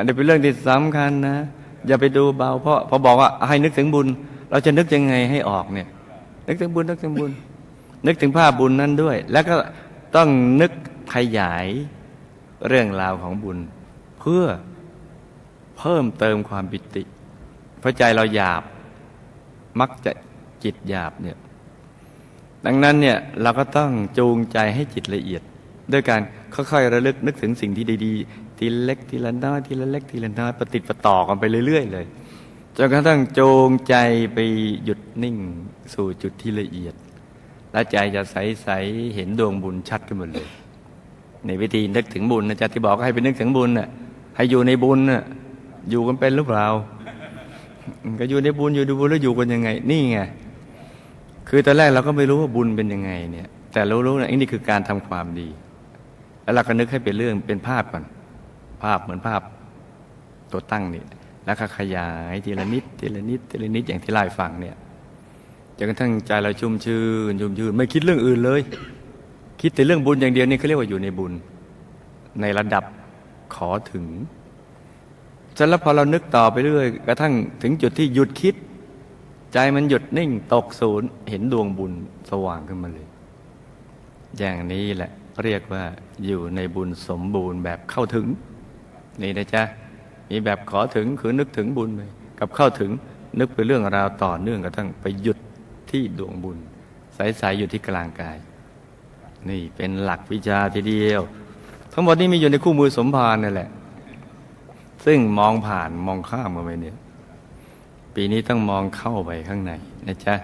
อันนี้เป็นเรื่องที่สำคัญนะ อย่าไปดูเบา เพราะพอบอกว่าให้นึกถึงบุญ เราจะนึกยังไงให้ออกเนี่ย นึกถึงบุญนึกถึงบุญ นึกถึงภาพบุญนั้นด้วย แล้วก็ต้องนึกขยายเรื่องราวของบุญ เพื่อเพิ่มเติมความปิติ เพราะใจเราหยาบมักจะจิตหยาบเนี่ยดังนั้นเนี่ยเราก็ต้องจูงใจให้จิตละเอียด ด้วยการ ค่อยๆระลึกนึกถึงสิ่งที่ดีๆทีเล็กทีละน้อยทีละเล็กทีละน้อยประติดประต่อกันไปเรื่อย ๆ เลยจนกระทั่งจงใจไปหยุดนิ่งสู่จุดที่ละเอียด และใจจะใสๆเห็นดวงบุญชัดขึ้นหมดเลย ในวิธีนึกถึงบุญนะจ๊ะที่บอกให้ไปนึกถึงบุญน่ะให้อยู่ในบุญน่ะอยู่กันเป็นหรือเปล่าก็อยู่ในบุญอยู่ในบุญแล้วอยู่กันยังไง นี่ไงคือตอนแรกเราก็ไม่รู้ว่าบุญเป็นยังไงเนี่ย แต่รู้รู้นะนี่คือการทำความดี แล้วเราก็นึกให้เป็นเรื่องเป็นภาพก่อน ภาพเหมือนภาพตัวตั้งนี่แล้วก็ขยายทีละนิดทีละนิดทีละนิดอย่างที่ไล่าให้ฟังเนี่ยจนกระทั่งใจเราชุ่มชื่นชุ่มชื่นไม่คิดเรื่องอื่นเลย คิดแต่เรื่องบุญอย่างเดียวนี่เขาเรียกว่าอยู่ในบุญ ในระดับขอถึงเสร็จแล้วพอเรานึกต่อไปเรื่อยกระทั่งถึงจุดที่หยุดคิด ใจมันหยุดนิ่งตกศูนย์เห็นดวงบุญสว่างขึ้นมาเลย อย่างนี้แหละ เรียกว่าอยู่ในบุญสมบูรณ์แบบเข้าถึง นี่นะจ๊ะมีแบบขอถึงคือนึกถึงบุญไปกับเข้าถึงนึกไปเรื่องราวต่อเนื่องกระทั่งไปหยุดที่ดวงบุญใสๆอยู่ที่กลางกาย นี่เป็นหลักวิชาทีเดียว ทั้งหมดนี้มีอยู่ในคู่มือสมภารนั่แหละ ซึ่งมองผ่านมองข้ามกันไปเนี่ย ปีนี้ต้องมองเข้าไปข้างในนะจ๊ะ